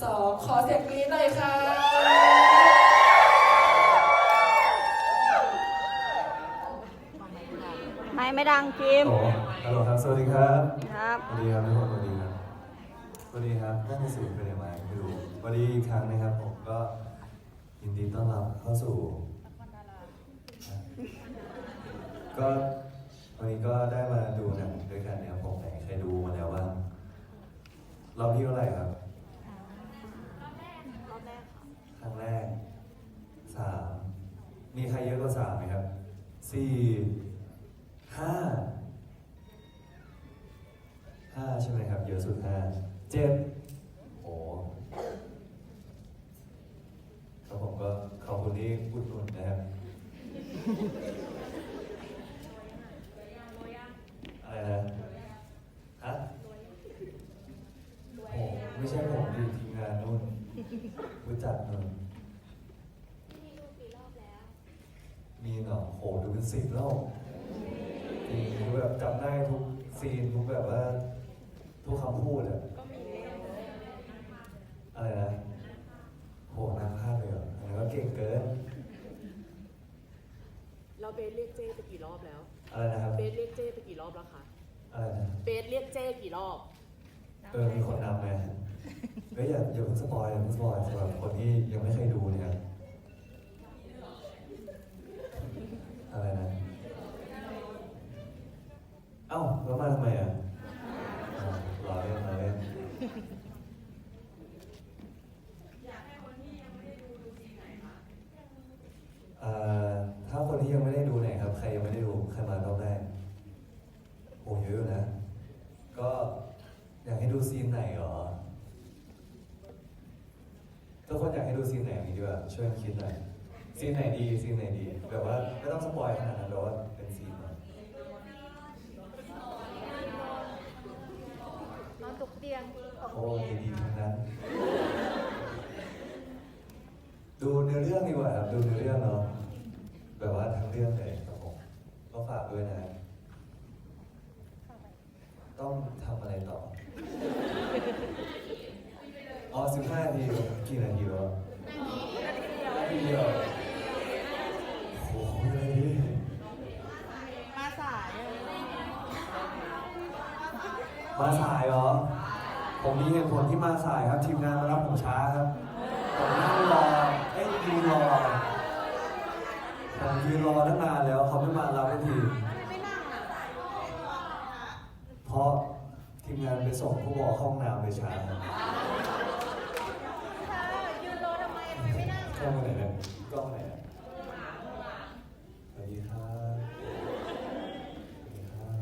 สองขอเสียงกรี๊ดหน่อยค่ะ ไม่ไม่ดังจิมโอ้ฮัลโหลครับ สวัสดีครับ ครับ สวัสดีครับทุกคนสวัสดีครับ สวัสดีครับนั่นคือสื่อเป็นยังไงไม่รู้สวัสดีอีกครั้งนะครับผมก็ยินดีต้อนรับเข้าสู่ ก็วันนี้ก็ได้มาดูหนังด้วยกันนะครับผมไหนใครดูมาแล้วบ้างรอบที่เท่าไหร่ครับ ครั้งแรกสามมีใครเยอะกว่าสามไหมครับสี่ห้าห้าใช่ไหมครับ เยอะสุดห้าเจ็ดโอ้ครับผมก็ขอบคุณที่อุดหนุนนะครับอะไรนะฮะโอ้ไม่ใช่ผม รู้จักนู่นมีเหรอโหดูเป็นสิบแล้วจริงคือแบบจำได้ทุกซีนทุกแบบว่า ทุกคำพูดอะอะไรนะโหนักภาพเลยเหรออันนั้นก็เก่งเกิน เราเบสเรียกเจ้ไปกี่รอบแล้ว อะไรนะครับ เบสเรียกเจ้ไปกี่รอบแล้วคะ อะไรนะ เบสเรียกเจ้กี่รอบ เออ มีคนนำไหม เฮ้ยอย่าอย่าเพิ่งสปอยอย่าเพิ่งสปอยสำหรับคนที่ยังไม่เคยดูเนี่ยอะไรนะ เอ้าแล้วมาทำไมอะอ่ารอเล่นรอเล่นเอ่อถ้าคนที่ยังไม่ได้ดูไหนครับ ใครยังไม่ได้ดู ใครมารอบแรกโอ้เยอะอยู่นะ ก็อยากให้ดูซีนไหนเหรอ ทุกคนอยากให้ ดูซีนไหนอย่างนี้ดีกว่าช่วยกันคิดหน่อยซีนไหนดีซีนไหนดีแบบว่าไม่ต้องสปอยขนาดนั้นแบบว่าเป็นซีนหน่อยนอนตกเตียงโอ้ดีดีๆทั้งนั้น ดูเนื้อเรื่องดีกว่าครับดูเนื้อเรื่องเนาะ แบบว่าทั้งเรื่องเลยครับผม ก็ฝากด้วยนะ ต้องทำอะไรต่อ อ๋อสิบห้านาทีกี่นาทีแล้วนาทีเดียวโอ้โหเลย มาสาย มาสายเหรอ ผมมีเหตุผลที่มาสายครับ ทีมงานมารับผมช้าครับ ผมนั่งรอเอ้ยยืนรอ ผมยืนรอตั้งนานแล้วเขาไม่มารับทันที เพราะ ทีมงานไปส่งผู้บอกห้องน้ำไปช้าครับยืนรอทำไมทำไมไม่นั่งกล้องไปไหนเนี่ยกล้องไปไหนเนี่ยสวัสดีครับสวัสดีครับ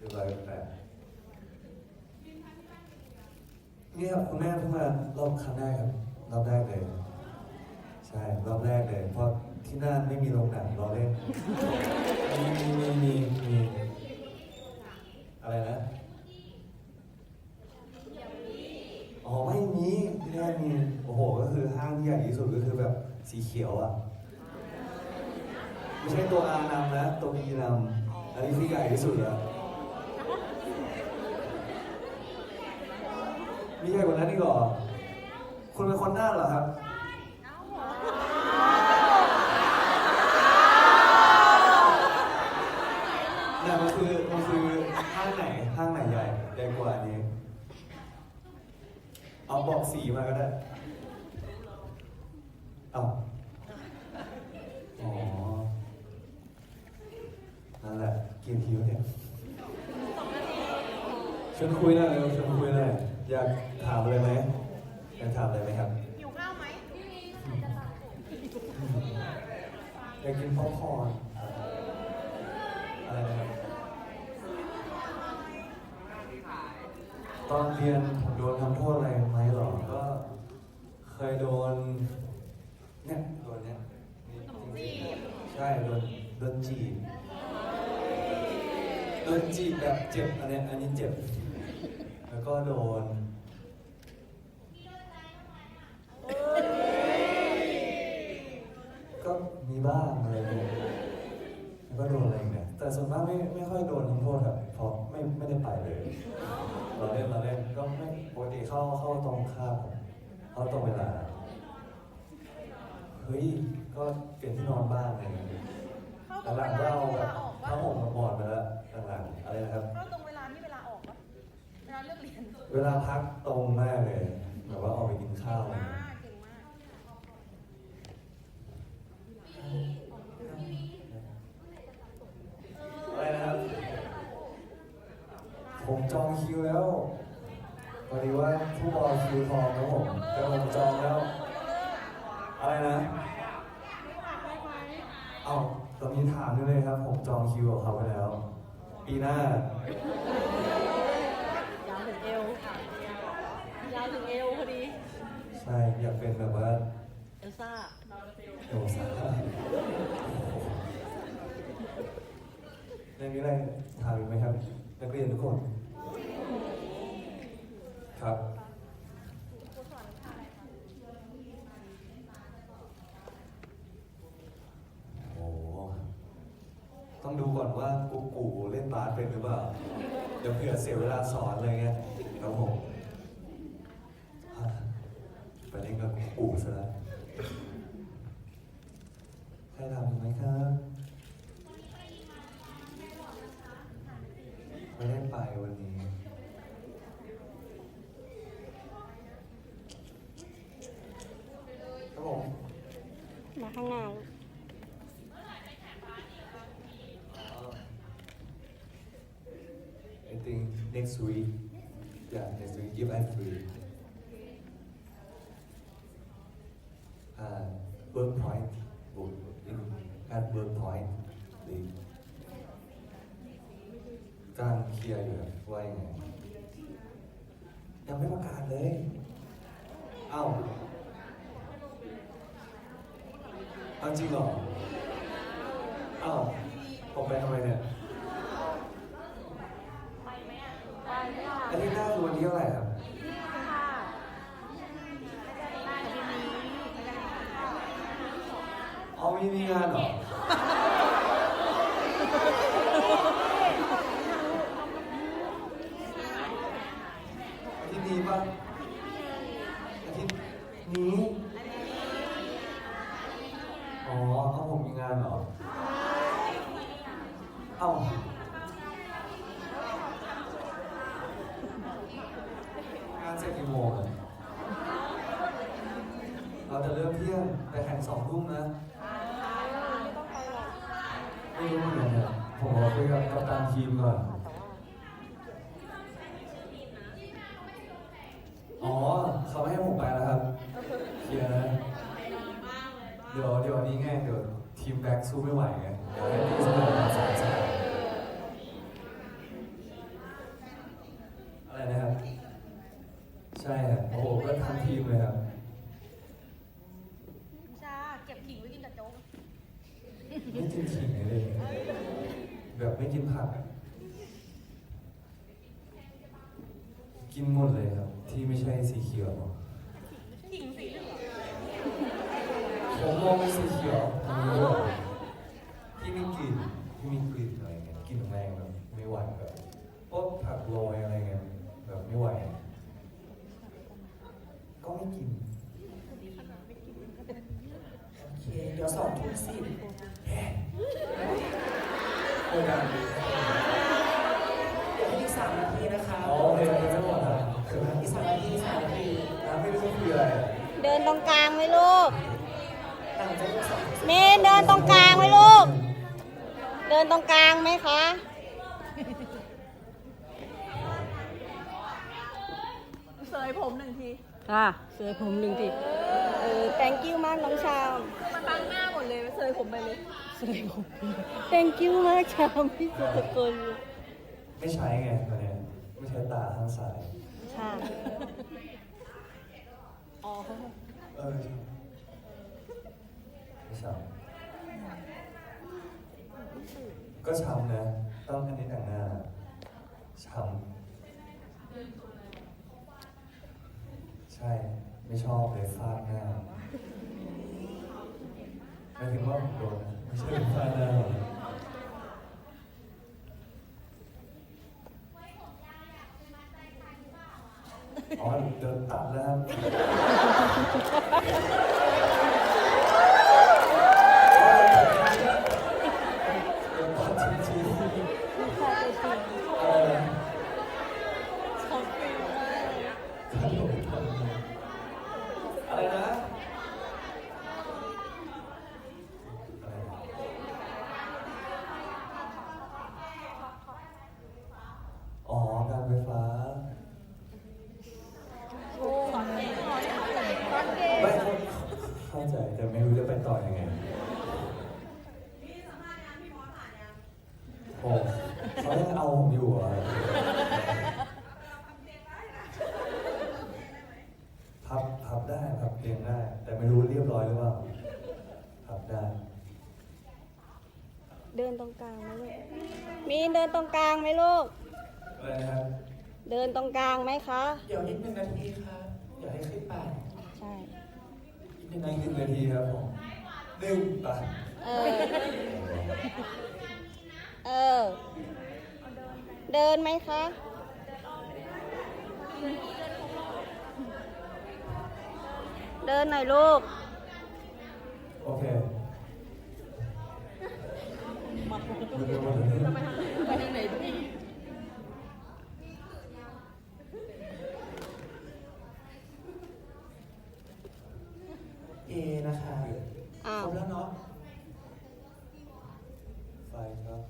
ดูอะไรแปลกๆนี่ครับคุณแม่เพิ่งมารอบครั้งแรกครับรอบแรกเลย ใช่รอบแรกเลย เพราะที่นั่นไม่มีโรงหนังรอเล่นมีมีมีมีมีอะไรนะ อ๋อไม่มีที่นั่นมีโอ้โหก็คือห้างที่ใหญ่ที่สุดก็คือแบบ สีเขียวอะ ไม่ใช่ตัวอานำนะตัวบีนำอันนี้ที่ใหญ่ที่สุดแล้วมีใหญ่กว่านั้นอีกเหรอคุณเป็นคนน่านเหรอครับเนี่ยมันคือมันคือห้างไหนห้างไหนใหญ่ใหญ่กว่านี้ เอาบอกสีมาก็ได้ เอาอ๋อ นั่นแหละกี่นาทีวะเนี่ยชวนคุยหน่อยเร็วชวนคุยหน่อยอยากถามอะไรไหมอยากถามอะไรไหมครับ อยู่ข้าวไหม อยากกินป๊อปคอ รอะไรนะครับตอนเรียนผมโดนทำโทษอะไรไหมหรอ ก็ เคยโดน เนี่ยโดนเนี่ยนี่ใช่โดนโดนจีบโดนจีบแบบเจ็บอันเนี้ยอันนี้เจ็บ แล้วก็โดน ก็มีบ้างอะไรอย่างเงี้ยแล้วก็โดนอะไรอย่างเงี้ยแต่ส่วนมากไม่ไม่ค่อยโดนทำโทษครับเพราะไม่ไม่ได้ไป เลยเราเล่นเราเล่นก็ไม่ปกติเข้าเข้าตรงคาบครับเข้าตรงเวลาเฮ้ยก็เปลี่ยนที่นอนบ้างอะไรอย่างเงี้ยเข้าตรงหลัเวงๆก็ลาเอาที่เวแบลาบออกปะผ้าห่มมาหมอนมาแล้วหลังๆอะไรนะครับ เข้าตรงเวลาที่เวลาออกปะเวลาเลิกเรียนเวลาพักตรงมากเลยแบบว่าออกไปกินข้าวมากเก่งมาก อะไรนะครับ ผมจองคิวแล้วพอดีว่าผู้บอลคิวทองนะผมแต่ผมจองแล้ว อะไรนะ เอ้าตอนนี้ถามด้วยเลยครับ ผมจองคิวกับเขาไปแล้ว ปีหน้า ยาวถึงเอวยาวถึงเอวพอดี ใช่อยากเป็นแบบว่าเอลซ่าโอซาในนี้อะไรถามอีกไหมครับ นักเรียนทุกคนครับโอ้โหต้องดูก่อนว่ากูกูเล่นบาสเป็นหรือเปล่า เดี๋ยวเผื่อเสียเวลาสอนอะไรเงี้ยครับผมไปเล่นกับกูกูซะแล้วใครทำไหมครับ ไม่ได้ไปวันนี้ ครับผม มาข้างหน้าลูก I think next week yeah next week if I'm free uh work point would in at work point ดีกำลังเคลียร์อยู่ครับว่ายังไง ยังไม่ประกาศเลย เอ้าเอาจริงเหรอ เอ้าผมไปทำไมเนี่ย อาทิตย์หน้าคือวันที่เท่าไหร่ครับ เอามีมีงานเหรอ อา ทิตย์นี้ปะอาทิตย์นี้อ๋อเอาผมมีงานเหรอ เอ้าานเสร็จกี่โมงอะเราจะเริ่มเที่ยงแต่แข่งสองทุ่มนะไม่รู้เหมือนกันผมขอคุยกับกัปตันทีมก่อน อ๋อ เขาไม่ให้ผมไปแล้วครับเคลียร์นะ เดี๋ยวเดี๋ยวนี้ไงเดี๋ยวทีมแบ็ก สู้ไม่ไหวไงเดี๋ยวให้ทีมเสมอมาสามสามอะไรนะครับ ใช่ครับโอ้โหก็ทั้งทีมเลยครับชาเก็บขิงไว้กินกับโจ๊กไม่กินขิงเลย แบบไม่กินผักอะกินหมดเลยครับ ที่ไม่ใช่สีเขียว ขิงสีเหลือง ผมมองเป็นสีเขียวผมไม่รู้ที่มีกลิ่นที่ มีกลิ่นอะไรเงี้ยกลิ่นแรงแบบไม่ไหวแบบพวกผักโรยอะไรเงี้ยแบบไม่ไหวก็ไม่กินโอเคเดี๋ยวสองทุ่มสิบโอ้ยดังเดี๋ยวให้อีกสามนาทีนะคะอ๋อโอเคไม่หมดนะอีกสามนาทีสามนาทีน้ำไม่รู้จะคุยอะไรเดินตรงกลางไว้ลูกหลังจากที่สองเมนเดินตรงกลางไว้ลูก เดินตรงกลางไหมคะ เสยผมหนึ่งที ค่ะเสยผมหนึ่งทีเออ thank you มากน้องชาม มันบังหน้าหมดเลยเสยผมไปเลย เสยผม thank you มากชามพี่สุตะกลไม่ใช้ไงตอนเนี้ยไม่ใช้ตาข้างซ้าย ค่ะอ๋อเออไม่ช้ำ ก็ช้ำนะ ต้องอันนี้แต่งหน้าช้ำใช่ ไม่ชอบเลยฟาดหน้าหมายถึงว่าผมโดนนะไม่ใช่ฟาดหน้าอ๋อเดินตัดแล้วครับ อะไรนะอะไรนะอ๋อ การไฟฟ้า สอนเอง ไม่เข้าเข้าใจแต่ไม่รู้จะไปต่อยังไงโอ้เขายังเอาผมอยู่เหรอะพับพับได้พับเรียงได้ แต่ไม่รู้เรียบร้อยหรือเปล่าพับได้ เดินตรงกลางไหมลูก มีนเดิน ตรงกลางไหมลูก อะไรนะครับเดินตรงกลางไหมคะ เดี๋ยวอีกหนึ่งนาทีค่ะอย่าให้ขึ้นไปใช่ อีกหนึ่งในนาหทีนึ่งนาทีครับผมหนึ่งไปเออ เออ เดินไหมคะ เดินหน่อยลูก โอเคมาดูดูดูดูไปทางไหนดี เอนะคะอ้าวครบแล้วเนาะไฟครับ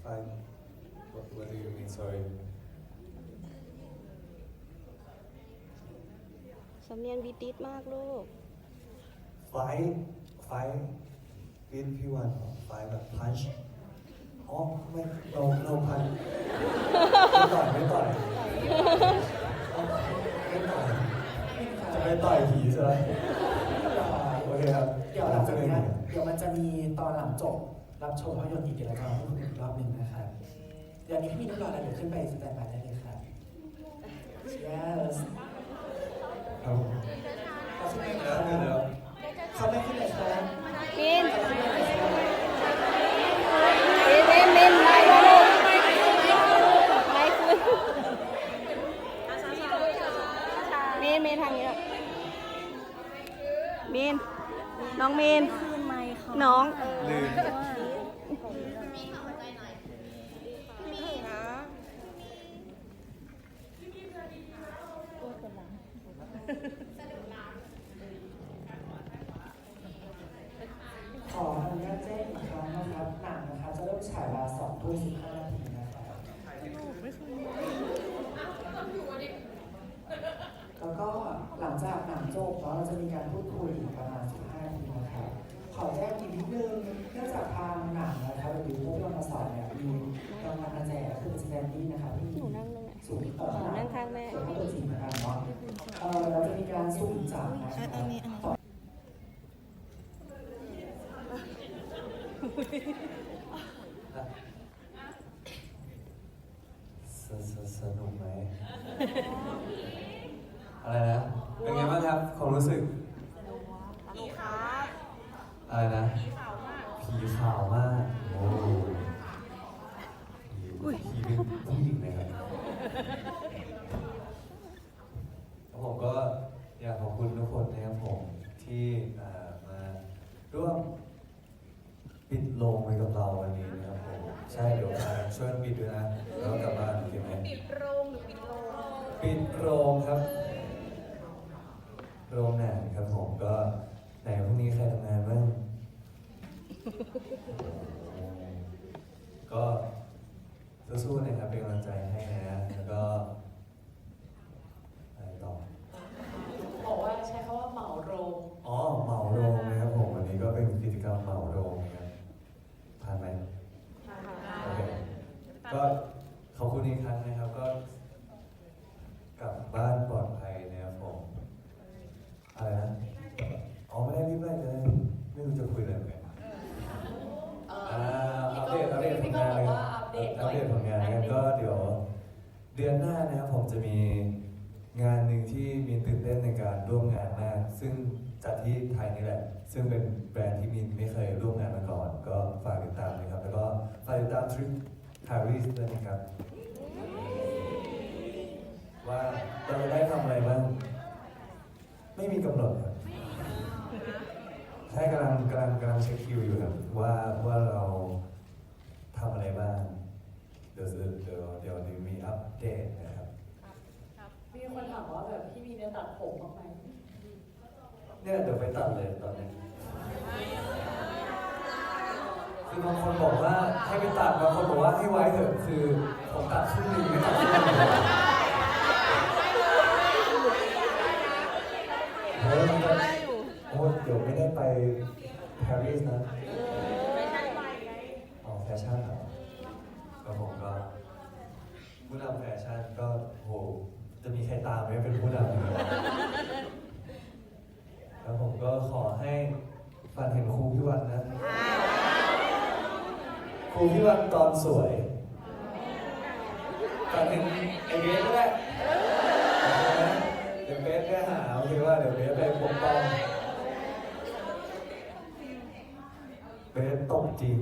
ไฟ what what do you mean sorry สำเนียงบีติสมากลูก ไฟไฟวินพี่วันเหรอไฟแบบ punch อ๋อไม่ no no punch ไม่ต่อยไม่ต่อยอ๋อไม่ต่อยจะ ไปต่อยผีใช่ไหมโอเคครับเดี๋ยวหลังจากเนี้ยเดี๋ยวมันจะมีตอนหลังจบ รับชมภาพยนตร์อีกแล้วก็ให้คุณอีกรอบหนึ่งนะคะเดี๋ยวนี้พี่มีเรียบร้อยแล้วเดี๋ยวขึ้นไปสแตนบายได้เลยค่ะ yes ครับผมขอชื่อเดี๋นะยวคะเดี๋ยวเดี๋ยวเขาไม่ขึ้นเลยค่ะมินมินมินมินไม่ลูกไม่ขึ้นมินมินทางนี้ลูก มินน้องมินคืนไมค์เขาน้อง ลืมขออนุญาตแจ้งอีกครั้งนะครับหนังนะคะจะเริ่มฉายเวลาสองทุ่มสิบห้านาทีนะครับแล้วก็หลัง จากหนังจบเนาะเราจะมีการพูดคุยอีกประมาณ 15นาทีนะครับขอแจ้งอีกนิดนึงเนื่องจากทางหนังนะครับหรือพวกเรามาสอนเนี่ยมีรางวัลมาแจกคือสแตนดี้นะครับที่หนูนั่งตรงไหนสูงเอ่อหนูนั่งข้างแม่ส่วนถ้าตัวจริงเหมือนกันเนาะเออเราจะมีการสุ่มจับนะครับ สสสนุกไหม อะไรนะ เป็นไงบ้างครับความรู้สึก อะไรนะ ผีขาวมาก โอ้ผีผีเป็นผู้หญิงนะครับแล้วผมก็อยากขอบคุณทุกคนนะครับผมที่เอ่อมาร่วมปิดโลงไปกับเราวันนี้นะครับผม ใช่เดี๋ยวมาช่วยกันปิดด้วยนะ แล้วกลับบ้านโอเคไหม ปิดโรงหรือปิดโรง ปิดโรง ครับ โรงหนังครับผมก็ไหนพรุ่งนี้ใครทำงานบ้าง ก็สู้ๆนะครับเป็นกำลังใจให้นะแล้วก็ การร่วมงานมาก ซึ่งจัดที่ไทยนี่แหละ ซึ่งเป็นแบรนด์ที่มินไม่เคยร่วมงานมาก่อน ก็ฝากติดตามเลครับ แล้วก็ฝากติดตามทริปปารีสด้วยนะครับ ว่าเราจะได้ทำอะไรบ้าง ไม่มีกำหนดครับใช่กำลังกำลังกำลังเช็คคิวอยู่ครับว่าว่าเราทำอะไรบ้าง เดี๋ยวเดี๋ยวเดี๋ยวมีอัปเดตนะครับ มีคนถามว่าแบบพี่มีเนี่ยตัดผมบ้างไหมเนี่ยเดี๋ยวไปตัดเลยตอนนี้คือบางคนบอกว่าให้ไปตัดบางคนบอกว่าให้ไว้เถอะคือผมตัดครึ่งหนึงไม่ตัดครึ่งหนึงเฮ้ยมันจะโอ้เดี๋ยวไม่ได้ไปปารีสนะอ๋อแฟชั่นเหรอก็ผมก็ผู้นำแฟชั่นก็โห จะมีใครตามไหมเป็นผู้นำแล้วผมก็ขอให้ฝันเห็นครูพี่วันนะ ครูพี่วันตอนสวยฝันเห็นไอเบสก็ได้เดี๋ยวเบสไปหาโอเคว่าเดี๋ยวเบสไปปกป้องเบสตกจริง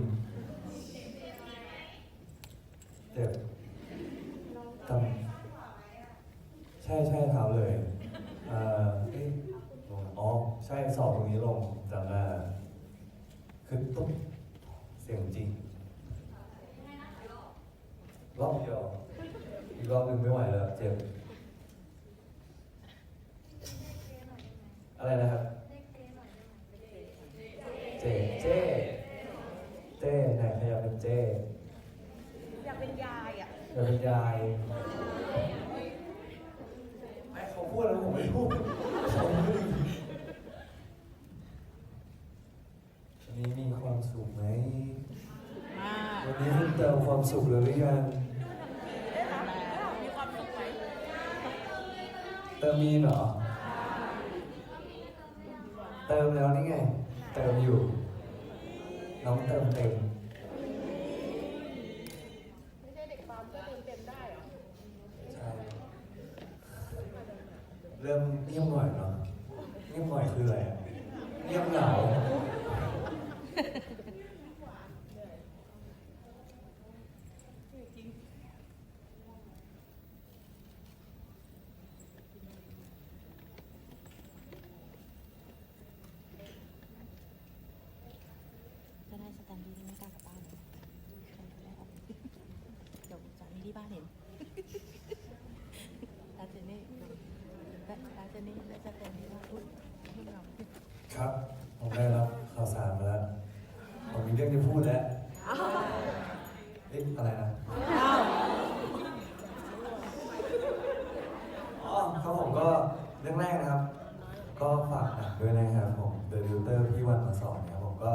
เจ็บจำ ช่ใช่เท้าเลยเอ่อเอ๊ะลงอ๋อ ใช่สอบตรงนี้ลงจำได้คือตุ๊บเสียงจริง รอบเดียว อีกรอบหนึ่งไม่ไหวแล้วเจ็บ อะไรนะครับ เจ เจ เจไหนใครอยากเป็นเจ อยากเป็นยายอะ อยากเป็นยายไม่เขา พูดแล้วผมไม่พูดเขาพูดวันนี้มีความสุขไหมวันนี้คุณเติมความสุขเลยหรือยัง มีความสุขไหมเติมมีนเหรอ เติมแล้วนี่ไง เติมอยู่ น้องเติมเต็ม ไม่ใช่เด็กปั๊มก็เติมเต็มได้เหรอ ใช่ เริ่มเงียบหน่อยเนาะเงียบหน่อยคืออะไรอะเงียบเหงา จะได้สแตมป์ที่ไม่กล้ากลับบ้านเดี๋ยวจะมีที่บ้านเห็นตาเจนี่ตาเจนี่และสแตมป์ที่ว่าอุ้ยไม่เอา ครับ ผมได้รับข่าวสารมาแล้ว ผมมีเรื่องจะพูดแล้วเอ๊ะอะไรนะ อ๋อครับผมก็เรื่องแรกนะครับ ก็ฝากหนังด้วยนะครับผม The Tutor พี่วันมาสอนนะครับผมก็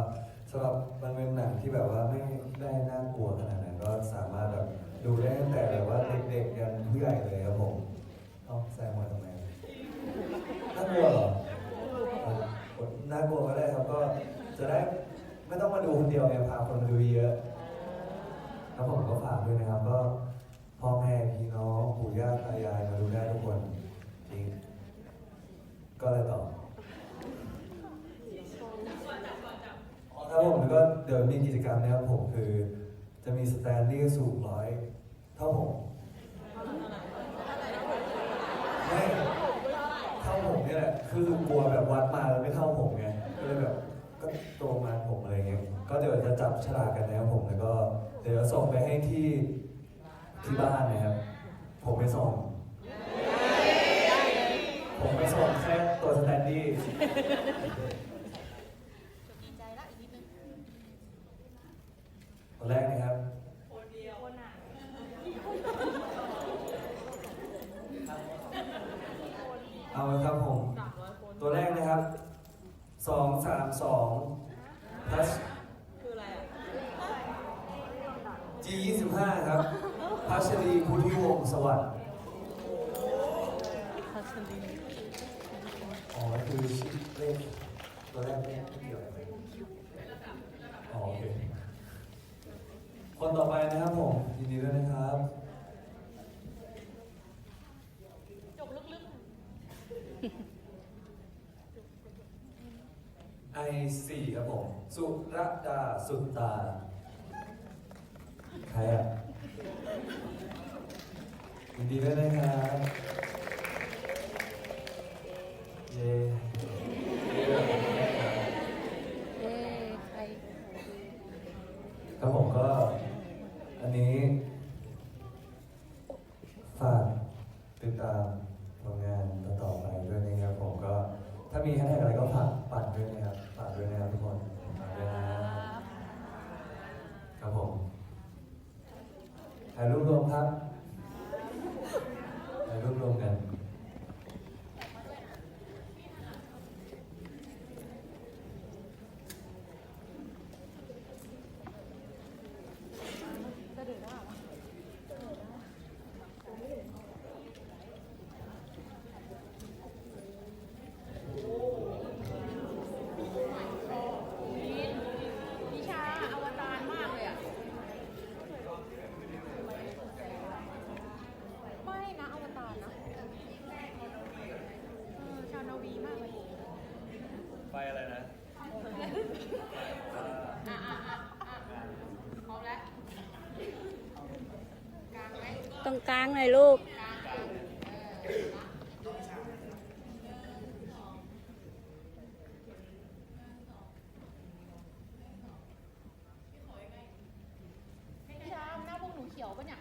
สำหรับมันเป็นหนังที่แบบว่าไม่ได้น่ากลัวขนาดนั้นก็สามารถแบบดูได้ตั้งแต่แบบว่าเด็กๆยันผู้ใหญ่เลยครับผมเอาแซงมาทำไมน่ากลัวเหรออะน่ากลัวก็ได้ครับก็จะได้ไม่ต้องมาดูคนเดียวไงพาคนมาดูเยอะ แล้วผมก็ฝากด้วยนะครับ ก็พ่อแม่พี่น้องปู่ย่าตายายมาดูได้ทุกคนจริงก็เลยต่ออ๋อครับผมแล้วก็เดี๋ยวมีกิจกรรมนะครับผมคือ จะมีส แตนดี้สูงร้อยเท่าผมไม่เท่าผมเนี่ยแหละ คือกลัวแบบวัดมาแล้วไม่เท่าผมไง ก็เลยแบบก็ตัวประมาณผมอะไรเงี้ย ก็เดี๋ยวจะจับฉลากกันนะครับผม แล้วก็เดี๋ยวส่งไปให้ที่ที่บ้านนะครับ ผมไปส่ง ผมไปส่งแค่ตัวสแตนดี้ ดีใจละอีกนิดนึงตัวแรกนะครับ คนอะ เอาละครับผม ตัวแรกนะครับสองสามสองพัช คืออะไรอะ G ยี่สิบห้าครับ พัชรีพุทธิวงศ์สวัสดิ์ พัชรี อ๋อ คือชื่อเลขตัวแรก เกี่ยวอะไรอ๋อโอเค คนต่อไปนะครับผม ยินดีด้วยนะครับ จบลึกไอสี่ครับผม สุรดาสุตา ใครอะ ยินดีด้วยนะครับ เย้ เอ้ใคร มครับถ่ายรูปรวมกัน พิชาอวตารมากเลยอะ ไม่นะอวตารนะเออชาวนาวีมากเลย ไปอะไรนะ อะอะอะอะพร้อมแล้วกลางไหม ต รงกลางหน่อยลูก พี่ชาหน้าพวกหนูเขียวปะเนี่ย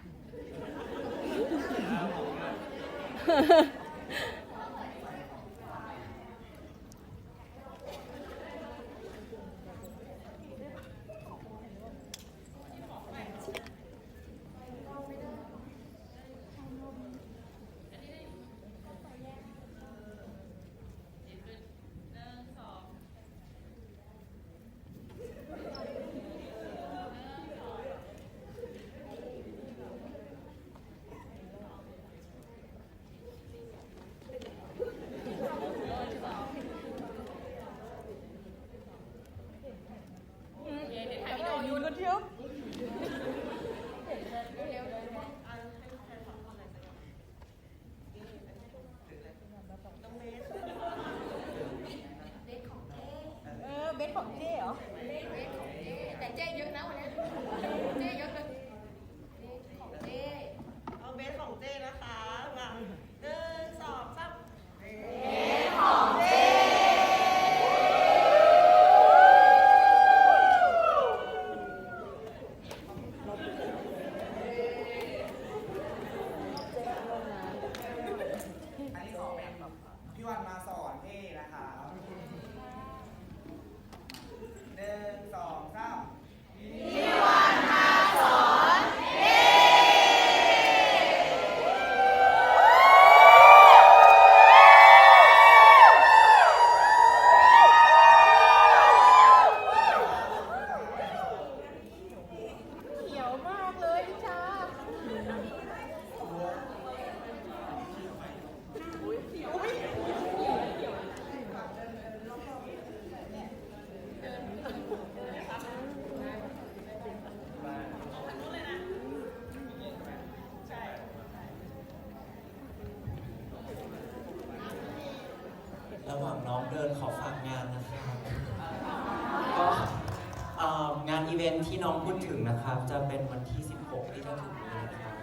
่น้องพูดถึงนะครับ จะเป็นวันที่ 16 ที่จะถึงนี้นะครับ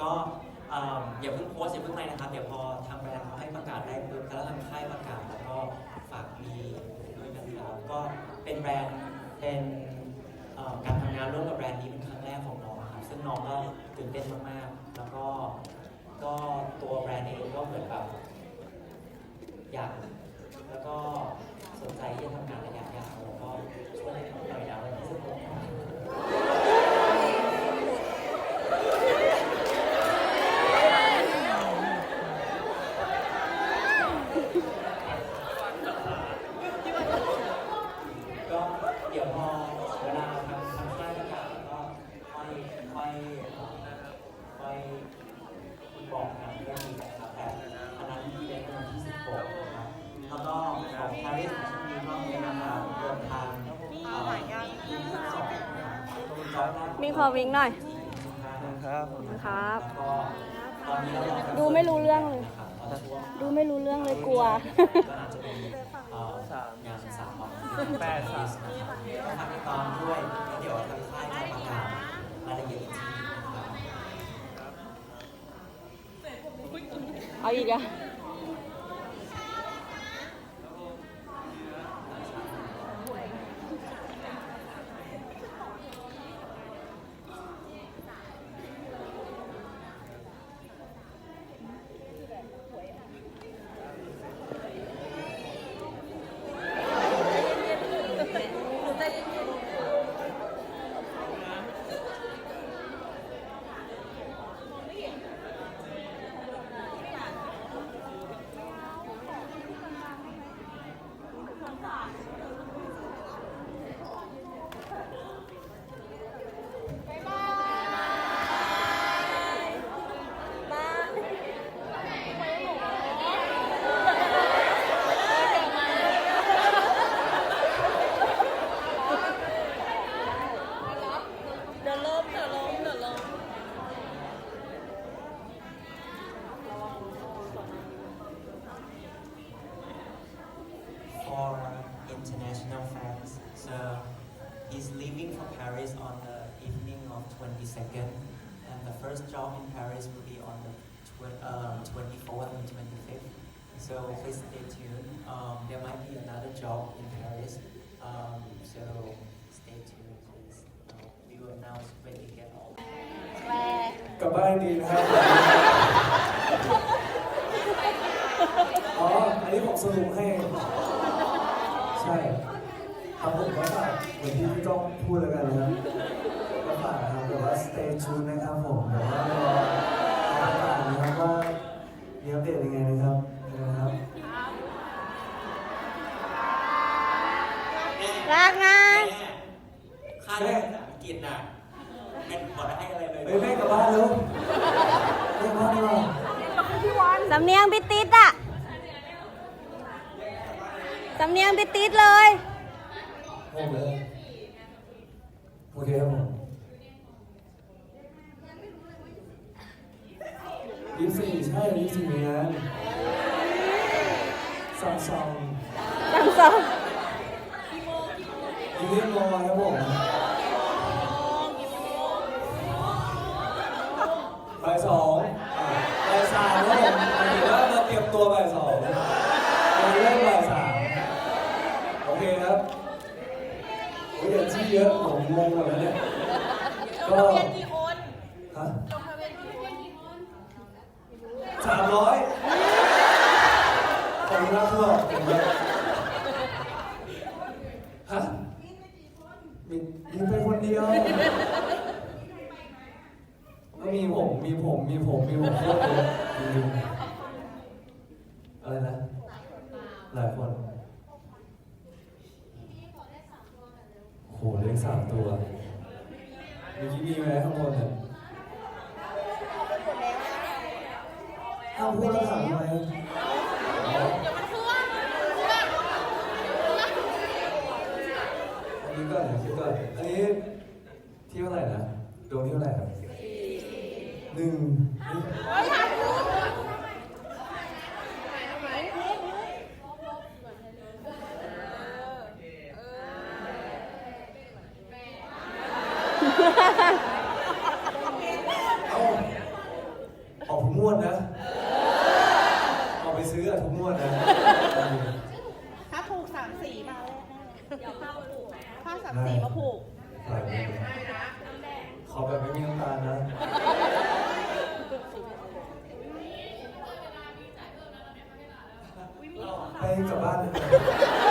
ก็เอ่ออย่าเพิ่งโพสต์อย่าเพิ่งอะไรนะครับ เดี๋ยวพอทางแบรนด์เขาให้ประกาศได้ปุ๊บแล้วทางค่ายประกาศแล้วก็ฝากมีด้วยนะครับก็เป็นแบรนด์เป็นเอ่อการทำงานร่วมกับแบรนด์นี้เป็นครั้งแรกของน้องครับซึ่งน้องก็ตื่นเต้นมากๆ แล้วก็ก็ตัวแบรนด์เองก็เหมือนแบบ อยากแล้วก็สนใจที่จะทำงานระยะยาวแล้วก็ช่วยให้ผมหน่อยนะวันที่สิบหกครับก็เดี๋ยวพอเวลาทางทางค่ายประกาศก็ค่อยค่อยเอ่อค่อยบอกทางเรื่องนี้นะครับแต่อันนั้นที่เป็นวันที่ 16 นะครับ แล้วก็ของปารีสของช่วงนี้ก็มีนะครับเดินทางเอ่อที่22นะครับตัวจองได้ มีข อวิ่งหน่อยครับครับแล้วก็ตอนนี้เรารอดูไม่รู้เรื่องเลยนะครับตอนช่วงดูไม่รู้เรื่องเลยกลัว job in Paris will be on the tw- um, 24th and 25th. So please stay tuned. Um, there might be another job in Paris. Um, so stay tuned, please. Uh, we will announce when we get all. แปล กลับบ้านดีนะครับ อ๋อ อันนี้ผมสรุปให้ ใช่ครับผมก็ฝากเหมือนที่พี่ก้องพูดแล้วกันนะครับก็ ฝากนะครับว่า stay tuned นะครับผมแต่ว่ารอติดตามนะครับว่ามีอัปเดตยังไงนะครับนะครับ รักนะ ค่าเรียนภาษาอังกฤษน่ะเป็นขอดให้อะไรเลยเฮ้ยแม่กลับบ้านแล้วแม่กลับบ้านดีกว่าสำเนียงพิติดอะสำเนียงพิติดเลย โอเคโอเคครับผม ยี่สี่ใช่ยี่สี่มีงานซองซองจำสองยูเรียนรอครับผมบ่ายสองอ่าบ่ายสามครับผมหมายถึงว่ามาเตรียมตัวบ่ายสองเราเริ่มบ่ายสามโอเคครับโอ้ยอย่าชี้เยอะผมงงหมดแล้วเนี่ยลงทะเบียนกี่คน ฮะ ลงทะเบียนกี่คน สามร้อยขอบคุณครับทุกฮะมีมีไปคนเดียว ก็มีผม มีผม มีผม มีผมเยอะจริงๆอะไรนะ หลายคนโหเลขสามตัวมื่อกี้มีไหมข้างบนเนี่ย ห้ามพูดแล้วเดี๋ยวมันนี้ก่อนคิดก่อนอันนี้ที่เท่าไหร่นะดวงที่เท่าไหร่ครับหนึ่ง God.